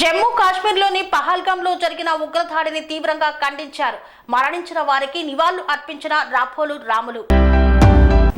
జమ్మూ కాశ్మీర్లోని పహల్గాంలో జరిగిన ఉగ్రదాడిని తీవ్రంగా ఖండించారు. మరణించిన వారికి నివాళులు అర్పించిన రాపోలు రాములు.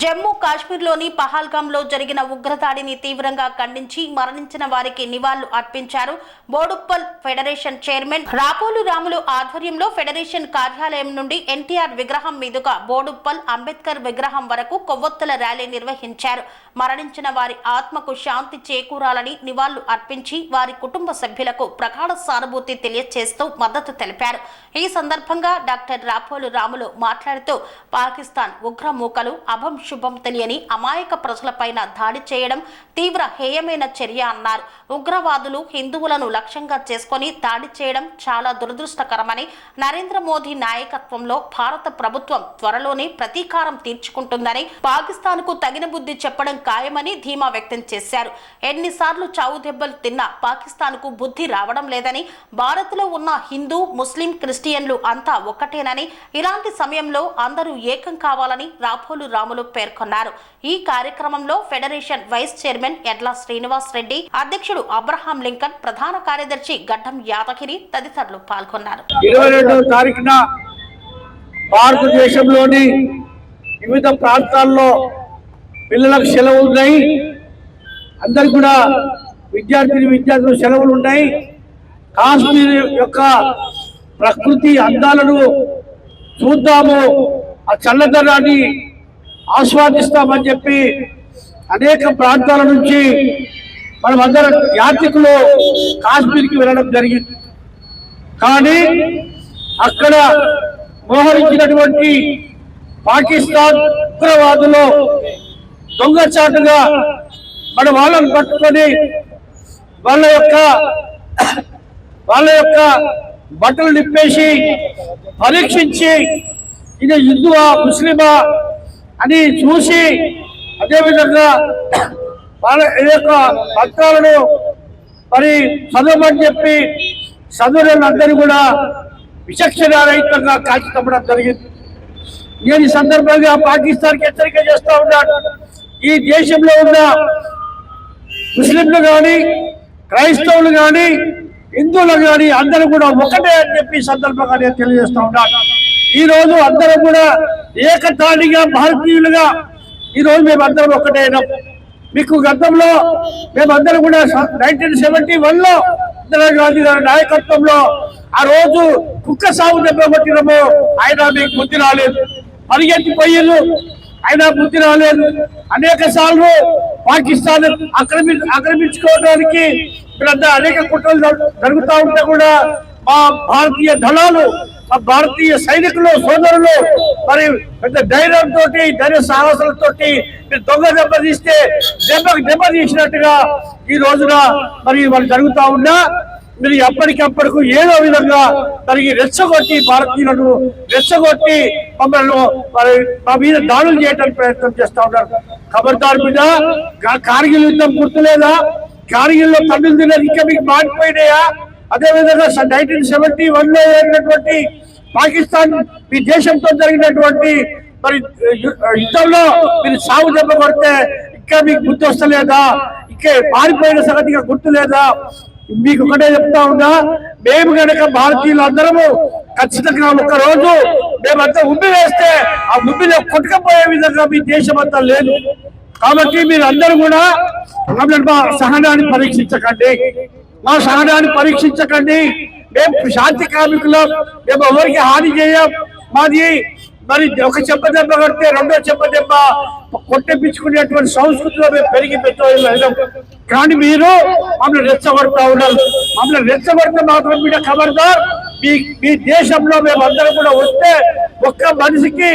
జమ్మూ కాశ్మీర్లోని పహల్గాంలో జరిగిన ఉగ్రదాడిని తీవ్రంగా ఖండించి మరణించిన వారికి నివాళులు అర్పించారు బోడుప్పల్ ఫెడరేషన్ చైర్మన్ రాపోలు రాములు ఆధ్వర్యంలో ఫెడరేషన్ కార్యాలయం నుండి ఎన్టీఆర్ విగ్రహం మీదుగా బోడుప్పల్ అంబేద్కర్ విగ్రహం వరకు కొవ్వొత్తుల ర్యాలీ నిర్వహించారు. మరణించిన వారి ఆత్మకు శాంతి చేకూరాలని నివాళులు అర్పించి వారి కుటుంబ సభ్యులకు ప్రగాఢ సానుభూతి తెలియజేస్తూ మద్దతు తెలిపారు. ఈ సందర్భంగా డాక్టర్ రాపోలు రాములు మాట్లాడుతూ పాకిస్తాన్ ఉగ్ర మూకలు అభం శుభం తెలియని అమాయక ప్రజలపైన దాడి చేయడం తీవ్ర హేయమైన చర్య అన్నారు. ఉగ్రవాదులు హిందువులను లక్ష్యంగా చేసుకొని దాడి చేయడం చాలా దురదృష్టకరమని నరేంద్ర మోదీ నాయకత్వంలో భారత ప్రభుత్వం త్వరలోనే ప్రతీకారం తీర్చుకుంటుందని పాకిస్తాన్కు తగిన బుద్ధి చెప్పడం ఖాయమని ధీమా వ్యక్తం చేశారు. ఎన్నిసార్లు చావు దెబ్బలు తిన్నా పాకిస్తాన్కు బుద్ధి రావడం లేదని భారత్లో ఉన్న హిందూ ముస్లిం క్రిస్టియన్లు అంతా ఒక్కటేనని ఇలాంటి సమయంలో అందరూ ఏకం కావాలని రాపోలు రాములు పేర్కొన్నారు. ఈ కార్యక్రమంలో ఫెడరేషన్ వైస్ చైర్మన్ ఎడ్ల శ్రీనివాస్ రెడ్డి అధ్యక్షుడు అబ్రహాం లింకన్ ప్రధాన కార్యదర్శి గడ్డం యాదగిరి తదితరులు పాల్గొన్నారు. భారతదేశంలోని వివిధ ప్రాంతాల్లో పిల్లలకు సెలవులు ఉన్నాయి. అందరు కూడా విద్యార్థిని విద్యార్థులు సెలవులు ఉన్నాయి. కాశ్మీర్ యొక్క ప్రకృతి అందాలను చూద్దాము. ఆ చల్లదనాన్ని ఆస్వాదిస్తామని చెప్పి అనేక ప్రాంతాల నుంచి మనమందరం యాత్రికులు కాశ్మీర్కి వెళ్ళడం జరిగింది. కానీ అక్కడ మోహరించినటువంటి పాకిస్తాన్ ఉగ్రవాదులు దొంగచాటుగా మన వాళ్ళను పట్టుకొని వాళ్ళ యొక్క వాళ్ళ యొక్క బట్టలు నిప్పేసి పరీక్షించి ఇది హిందువా ముస్లిమా అని చూసి అదేవిధంగా వాళ్ళ యొక్క పత్రాలను మరి చదవమని చెప్పి చదువులందరూ కూడా విచక్షణారహితంగా కాల్చి తప్పడం జరిగింది. నేను ఈ సందర్భంగా పాకిస్తాన్కి హెచ్చరిక చేస్తూ ఉన్నాను ఈ దేశంలో ఉన్న ముస్లింలు కానీ క్రైస్తవులు కానీ హిందువులు కానీ అందరూ కూడా ఒకటే అని చెప్పి సందర్భంగా నేను తెలియజేస్తూ ఉన్నాను ఈ రోజు అందరం కూడా ఏకతాళిగా భారతీయులుగా ఈ రోజు మేము అందరం ఒకటే అయినాం. మీకు గతంలో మేమందరం కూడా నైన్టీన్ సెవెంటీ వన్లో ఇందిరాగాంధీ గారి నాయకత్వంలో ఆ రోజు కుక్క సాగు దెబ్బకొట్టినము ఆయన మీకు బుద్ధి రాలేదు. పరిగెత్తి పరిగెత్తిపోయారు ఆయన బుద్ధి రాలేదు. అనేక సార్లు పాకిస్తాన్ ఆక్రమి ఆక్రమించుకోవడానికి ఇక్కడంతా అనేక కుట్రలు జరుగుతూ ఉంటే కూడా మా భారతీయ దళాలు ఆ భారతీయ సైనికులు సోదరులు మరి పెద్ద ధైర్యంతో ధైర్య సాహసాలతో మీరు దొంగ దెబ్బ తీస్తే దెబ్బకు దెబ్బ తీసినట్టుగా ఈ రోజున మరి వాళ్ళు జరుగుతా ఉన్నా మీరు ఎప్పటికప్పటికు ఏదో విధంగా తనకి రెచ్చగొట్టి భారతీయులను రెచ్చగొట్టి మమ్మల్ని మరి మా మీద దాడులు చేయడానికి ప్రయత్నం చేస్తా ఉన్నారు. ఖబర్దార్ మీద కార్గిల్ యుద్ధం గుర్తులేదా? కార్గిల్లో తమిళ దినాలు ఇంకా మీకు మారిపోయినాయా? అదే విధంగా నైన్టీన్ సెవెంటీ వన్లో జరిగినటువంటి పాకిస్తాన్ మీ దేశంతో జరిగినటువంటి మరి యుద్ధంలో మీరు సాగు దెబ్బ కొడితే ఇంకా మీకు గుర్తు వస్తలేదా? ఇంకా పారిపోయిన సంగతిగా గుర్తు లేదా? మీకు ఒకటే చెప్తా ఉన్నా మేము గనక భారతీయులు అందరము ఖచ్చితంగా ఒక రోజు మేమంతా ఉబ్బి వేస్తే ఆ ఉబ్బిలో కొట్టుకపోయే విధంగా మీ దేశం అంతా లేదు. కాబట్టి మీరు అందరూ కూడా మా సహనాన్ని పరీక్షించకండి. మా సహనాన్ని పరీక్షించకండి. మేము శాంతి కార్మికులం? మేము ఎవరికి హాని చేయం? మాది మరి ఒక చెప్ప దెబ్బ కొడితే రెండో చెప్ప దెబ్బ కొట్టెప్పించుకునేటువంటి సంస్కృతిలో మేము పెరిగి పెట్టడం కానీ మీరు మమ్మల్ని రెచ్చగొడతా ఉన్నారు. మమ్మల్ని రెచ్చగొడితే మాత్రం మీద ఖబర్దార్ మీ మీ దేశంలో మేము అందరం కూడా వస్తే ఒక్క మనిషికి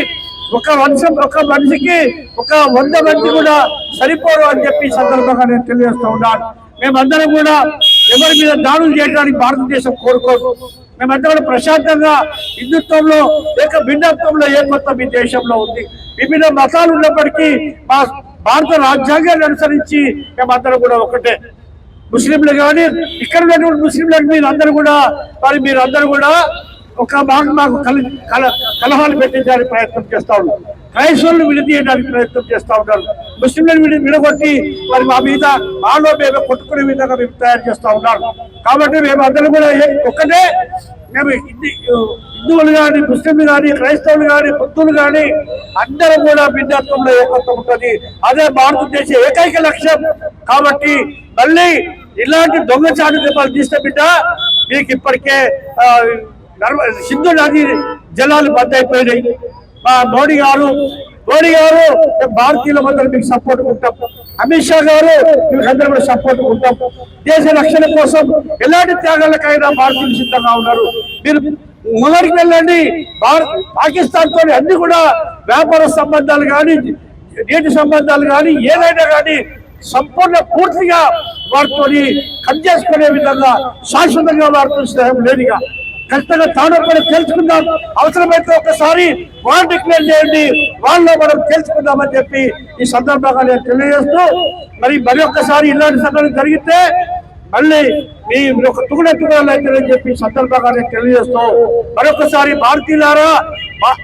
ఒక వంశం ఒక మనిషికి ఒక వంద మంది కూడా సరిపోరు అని చెప్పి సందర్భంగా నేను తెలియజేస్తూ ఉన్నాను. మేమందరం కూడా ఎవరి మీద దాడులు చేయడానికి భారతదేశం కోరుకోదు. మేమంతా కూడా ప్రశాంతంగా హిందుత్వంలో లేక భిన్నత్వంలో ఏకత్వం ఈ దేశంలో ఉంది. విభిన్న మతాలు ఉన్నప్పటికీ మా భారత రాజ్యాంగాన్ని అనుసరించి మేమందరం కూడా ఒకటే. ముస్లింలు కానీ ఇక్కడ ఉన్నటువంటి ముస్లింలకు మీరు అందరూ కూడా మరి మీరు అందరూ కూడా ఒక మాకు మాకు కల కల కలహాలు పెట్టించడానికి ప్రయత్నం చేస్తా ఉన్నారు క్రైస్తవులను విడదీయడానికి ప్రయత్నం చేస్తా ఉన్నారు. ముస్లింలను విడి విడగొట్టి మరి మా మీద మాలో మేము కొట్టుకునే విధంగా మేము తయారు చేస్తా ఉన్నారు. కాబట్టి మేము అందరం కూడా ఒక్కటే మేము హిందీ హిందువులు కానీ ముస్లింలు కానీ క్రైస్తవులు కానీ బుద్ధులు కానీ అందరం కూడా భిన్నత్వంలో ఏకత్వం ఉంటుంది. అదే భారతదేశ ఏకైక లక్ష్యం. కాబట్టి మళ్ళీ ఇలాంటి దొంగచాటు దీపాలు తీస్తే బిడ్డ మీకు ఇప్పటికే సింధు నది జలాలు బంద్ అయిపోయినాయి. మోడీ గారు మోడీ గారు భారతీయుల మందరం మీకు సపోర్ట్ ఉంటాం. అమిత్ షా గారు మీకందరూ కూడా సపోర్ట్ ఉంటాం. దేశ రక్షణ కోసం ఎలాంటి త్యాగాలకైనా భారతీయులు సిద్ధంగా ఉన్నారు. మీరు మొదటికి వెళ్ళండి. భారత్ పాకిస్తాన్తో అన్ని కూడా వ్యాపార సంబంధాలు కానీ నీటి సంబంధాలు కానీ ఏదైనా కానీ సంపూర్ణ పూర్తిగా వారితో కట్ చేసుకునే విధంగా శాశ్వతంగా వారితో స్నేహం లేదుగా ఖచ్చితంగా తాను కూడా తెలుసుకుందాం. అవసరమైతే ఒకసారి వాళ్ళు డిక్లేర్ చేయండి. వాళ్ళలో మనం తెలుసుకుందామని చెప్పి ఈ సందర్భంగా నేను తెలియజేస్తూ మరి మరి ఒక్కసారి ఇలాంటి సంఘటన జరిగితే మళ్ళీ మీ మీరు ఒక తుగుడ తుగుడలు చెప్పి సందర్భంగా నేను తెలియజేస్తూ మరొకసారి భారతీయులారా మా-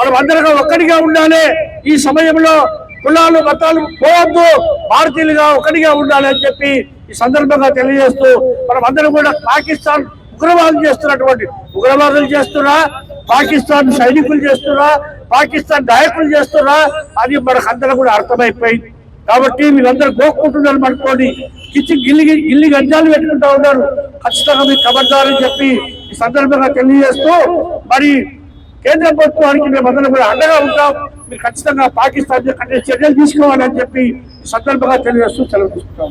మనం అందరిగా ఒక్కడిగా ఉండాలి. ఈ సమయంలో కులాలు మతాలు పోవద్దు. భారతీయులుగా ఒకటిగా ఉండాలి అని చెప్పి ఈ సందర్భంగా తెలియజేస్తూ మనం అందరం కూడా పాకిస్తాన్ ఉగ్రవాదులు చేస్తున్నటువంటి ఉగ్రవాదులు చేస్తున్నా పాకిస్తాన్ సైనికులు చేస్తున్నా పాకిస్తాన్ నాయకులు చేస్తున్నా అది మనకు అందరూ కూడా అర్థమైపోయింది. కాబట్టి మీరందరూ గోక్కుంటున్నారు అనుకోండి కిచ్చి గిల్లి గిల్లి గంజాలు పెట్టుకుంటా ఉన్నారు. ఖచ్చితంగా మీకు ఖబర్దారని చెప్పి ఈ సందర్భంగా తెలియజేస్తూ మరి కేంద్ర ప్రభుత్వానికి మేమందరం కూడా అండగా ఉంటాం. మీరు ఖచ్చితంగా పాకిస్తాన్ చర్యలు తీసుకోవాలని చెప్పి ఈ సందర్భంగా తెలియజేస్తూ సెలవు తీసుకుంటాం.